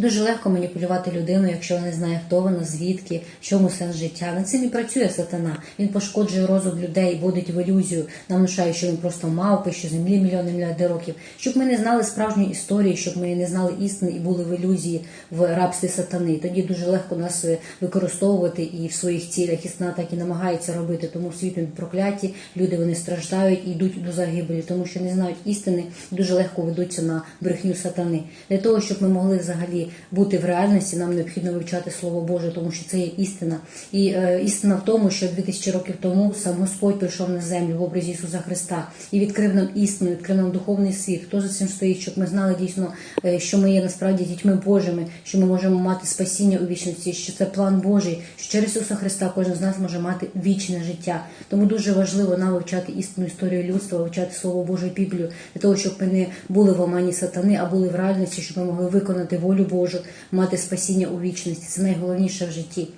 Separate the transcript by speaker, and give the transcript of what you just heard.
Speaker 1: Дуже легко маніпулювати людину, якщо вона не знає, хто вона, звідки, в чому сенс життя. Над цим і працює сатана. Він пошкоджує розум людей, вводить в ілюзію, нам внушає, що він просто мавпи, що землі мільйони мільярди років. Щоб ми не знали справжньої історії, щоб ми не знали істини і були в ілюзії в рабстві сатани. Тоді дуже легко нас е, використовувати і в своїх цілях. І так і намагається робити. Тому світ він прокляті, люди вони страждають і йдуть до загибелі, тому що не знають істини, дуже легко ведуться на брехню сатани. Для того, щоб ми могли взагалі бути в реальності, нам необхідно вивчати Слово Боже, тому що це є істина. І е, істина в тому, що 2000 років тому сам Господь прийшов на землю в образі Ісуса Христа і відкрив нам істину, відкрив нам духовний світ. Хто за цим стоїть, щоб ми знали дійсно, е, що ми є насправді дітьми Божими, що ми можемо мати спасіння у вічності, що це план Божий, що через Ісуса Христа кожен з нас може мати вічне життя. Тому дуже важливо нам вивчати істинну історію людства, вивчати Слово Боже Біблію, для того, щоб ми не були в омані сатани, а були в реальності, щоб ми могли виконати волю Божу, мати спасіння у вічності. Це найголовніше в житті.